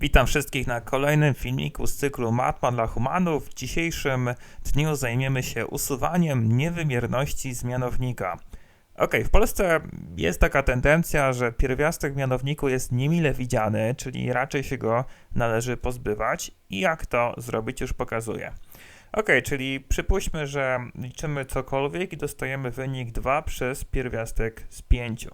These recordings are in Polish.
Witam wszystkich na kolejnym filmiku z cyklu Matma dla Humanów. W dzisiejszym dniu zajmiemy się usuwaniem niewymierności z mianownika. Ok, w Polsce jest taka tendencja, że pierwiastek w mianowniku jest niemile widziany, czyli raczej się go należy pozbywać. I jak to zrobić, już pokazuję. Ok, czyli przypuśćmy, że liczymy cokolwiek i dostajemy wynik 2 przez pierwiastek z 5.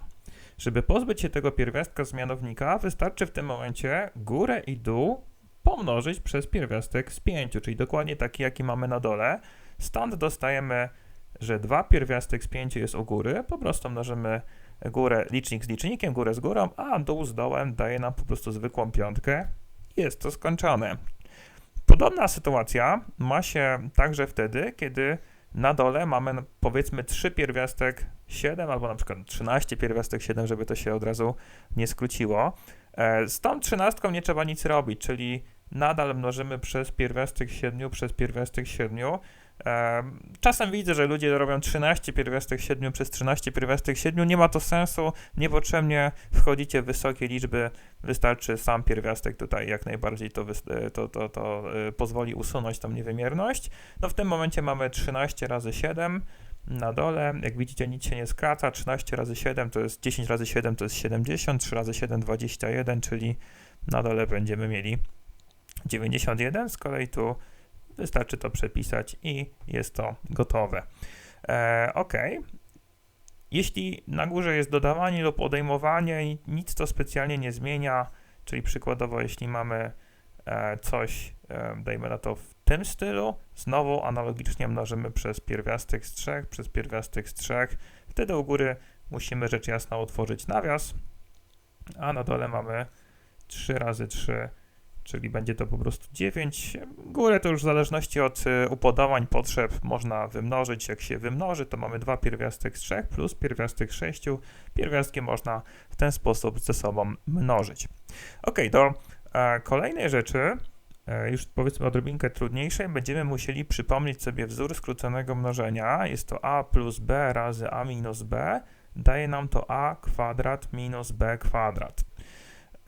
Żeby pozbyć się tego pierwiastka z mianownika, wystarczy w tym momencie górę i dół pomnożyć przez pierwiastek z 5, czyli dokładnie taki, jaki mamy na dole. Stąd dostajemy, że 2 pierwiastek z 5 jest u góry, po prostu mnożymy górę licznik z licznikiem, górę z górą, a dół z dołem daje nam po prostu zwykłą piątkę. Jest to skończone. Podobna sytuacja ma się także wtedy, kiedy na dole mamy powiedzmy 3 pierwiastek 7 albo na przykład 13 pierwiastek 7, żeby to się od razu nie skróciło. E, z tą 13 nie trzeba nic robić, czyli nadal mnożymy przez pierwiastek 7 przez pierwiastek 7 Czasem widzę, że ludzie robią 13 pierwiastek 7 przez 13 pierwiastek 7. Nie ma to sensu, niepotrzebnie wchodzicie w wysokie liczby, wystarczy sam pierwiastek tutaj jak najbardziej to, e, to, to, to e, pozwoli usunąć tą niewymierność. No w tym momencie mamy 13 razy 7 na dole. Jak widzicie, nic się nie skraca. 13 razy 7 to jest 10 razy 7 to jest 70, 3 razy 7 21, czyli na dole będziemy mieli 91. Z kolei tu Wystarczy to przepisać i jest to gotowe. E, ok. Jeśli na górze jest dodawanie lub odejmowanie nic to specjalnie nie zmienia, czyli przykładowo jeśli mamy e, coś, e, dajmy na to w tym stylu, znowu analogicznie mnożymy przez pierwiastek z 3, przez pierwiastek z 3, wtedy u góry musimy rzecz jasna utworzyć nawias, a na dole mamy 3 razy 3 czyli będzie to po prostu 9. Górę to już w zależności od y, upodobań, potrzeb można wymnożyć. Jak się wymnoży, to mamy 2 pierwiastek z 3 plus pierwiastek z 6. Pierwiastki można w ten sposób ze sobą mnożyć. Ok, do e, kolejnej rzeczy, już powiedzmy odrobinkę trudniejszej, będziemy musieli przypomnieć sobie wzór skróconego mnożenia. Jest to a plus b razy a minus b. Daje nam to a kwadrat minus b kwadrat.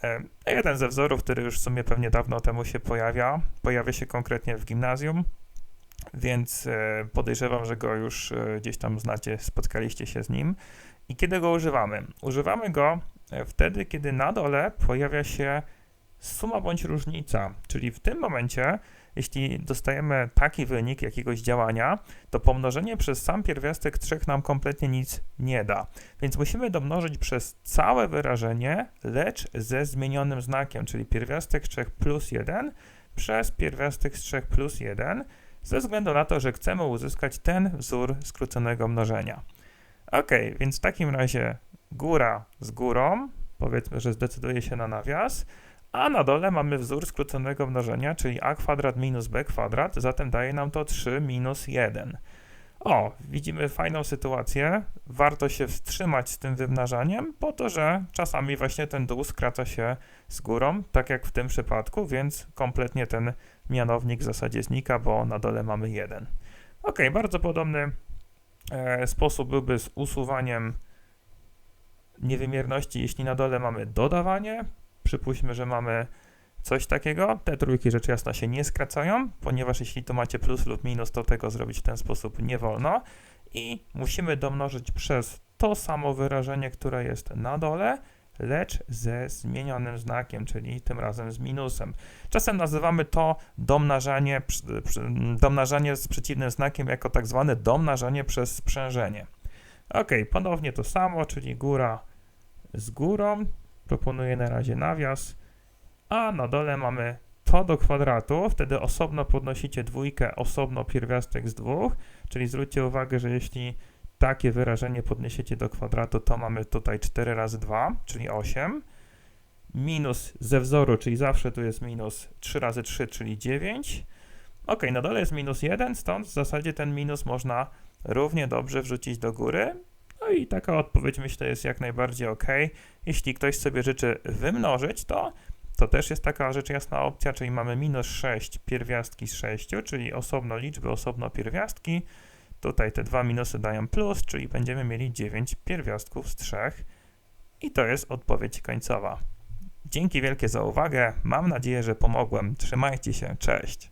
E, jeden ze wzorów, który już w sumie pewnie dawno temu się pojawia, pojawia się konkretnie w gimnazjum, więc e, podejrzewam, że go już e, gdzieś tam znacie, spotkaliście się z nim. I kiedy go używamy? Używamy go wtedy, kiedy na dole pojawia się suma bądź różnica, czyli w tym momencie jeśli dostajemy taki wynik jakiegoś działania, to pomnożenie przez sam pierwiastek 3 nam kompletnie nic nie da. Więc musimy domnożyć przez całe wyrażenie, lecz ze zmienionym znakiem, czyli pierwiastek 3 plus 1 przez pierwiastek z 3 plus 1, ze względu na to, że chcemy uzyskać ten wzór skróconego mnożenia. Ok, więc w takim razie góra z górą, powiedzmy, że zdecyduje się na nawias, a na dole mamy wzór skróconego mnożenia, czyli a kwadrat minus b kwadrat, zatem daje nam to 3 minus 1. O, widzimy fajną sytuację. Warto się wstrzymać z tym wymnażaniem, po to, że czasami właśnie ten dół skraca się z górą, tak jak w tym przypadku, więc kompletnie ten mianownik w zasadzie znika, bo na dole mamy 1. Ok, bardzo podobny e, sposób byłby z usuwaniem niewymierności, jeśli na dole mamy dodawanie, Przypuśćmy, że mamy coś takiego. Te trójki rzecz jasna się nie skracają, ponieważ jeśli to macie plus lub minus, to tego zrobić w ten sposób nie wolno. I musimy domnożyć przez to samo wyrażenie, które jest na dole, lecz ze zmienionym znakiem, czyli tym razem z minusem. Czasem nazywamy to domnażanie, domnażanie z przeciwnym znakiem jako tak zwane domnażanie przez sprzężenie. Ok, ponownie to samo, czyli góra z górą, Proponuję na razie nawias, a na dole mamy to do kwadratu, wtedy osobno podnosicie dwójkę, osobno pierwiastek z dwóch, czyli zwróćcie uwagę, że jeśli takie wyrażenie podniesiecie do kwadratu, to mamy tutaj 4 razy 2, czyli 8, minus ze wzoru, czyli zawsze tu jest minus 3 razy 3, czyli 9. Ok, na dole jest minus 1, stąd w zasadzie ten minus można równie dobrze wrzucić do góry no i taka odpowiedź myślę jest jak najbardziej ok. Jeśli ktoś sobie życzy wymnożyć, to to też jest taka rzecz jasna opcja, czyli mamy minus 6 pierwiastki z 6, czyli osobno liczby, osobno pierwiastki. Tutaj te dwa minusy dają plus, czyli będziemy mieli 9 pierwiastków z 3. I to jest odpowiedź końcowa. Dzięki wielkie za uwagę. Mam nadzieję, że pomogłem. Trzymajcie się. Cześć.